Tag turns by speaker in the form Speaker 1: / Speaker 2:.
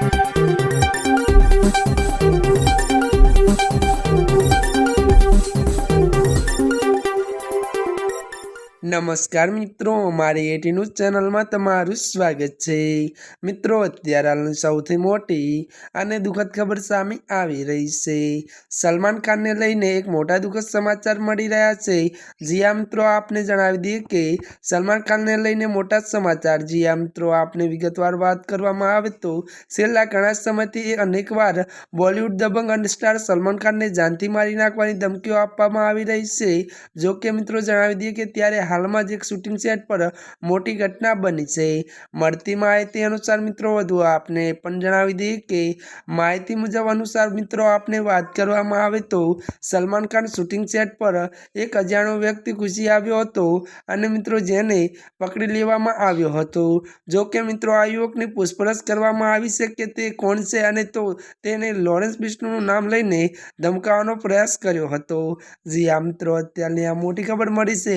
Speaker 1: Thank you. નમસ્કાર મિત્રો મારી એટી ન્યૂઝ ચેનલમાં તમારું સ્વાગત છે. મિત્રો, અત્યારે હાલની સૌથી મોટી અને દુઃખદ ખબર સામે આવી રહી છે. સલમાન ખાનને લઈને એક મોટા દુઃખદ સમાચાર મળી રહ્યા છે. જીયા મિત્રો, આપને જણાવી દઈએ કે સલમાન ખાનને લઈને મોટા સમાચાર. જીયા મિત્રો, આપને વિગતવાર વાત કરવામાં આવે તો છેલ્લા ઘણા સમયથી એ અનેકવાર બોલિવૂડ દબંગ અને સ્ટાર સલમાન ખાનને જાનથી મારી નાખવાની ધમકીઓ આપવામાં આવી રહી છે. જો કે મિત્રો, જણાવી દઈએ કે ત્યારે હાલમાં જ એક શૂટિંગ સેટ પર મોટી ઘટના બની છે. મળતી માહિતી અનુસાર મિત્રો, વધુ આપને પણ જણાવી દઈએ કે માહિતી મુજબ અનુસાર મિત્રો, આપને વાત કરવામાં આવે તો સલમાન ખાન શૂટિંગ સેટ પર એક અજાણ્યો વ્યક્તિ ઘૂસી આવ્યો હતો અને મિત્રો, જેને પકડી લેવામાં આવ્યો હતો. જો કે મિત્રો, આ યુવકની પૂછપરછ કરવામાં આવી છે કે તે કોણ છે અને તો તેને લોરેન્સ બિષ્ણુનું નામ લઈને ધમકાવવાનો પ્રયાસ કર્યો હતો. જી આ મિત્રો, અત્યારની આ મોટી ખબર મળી છે.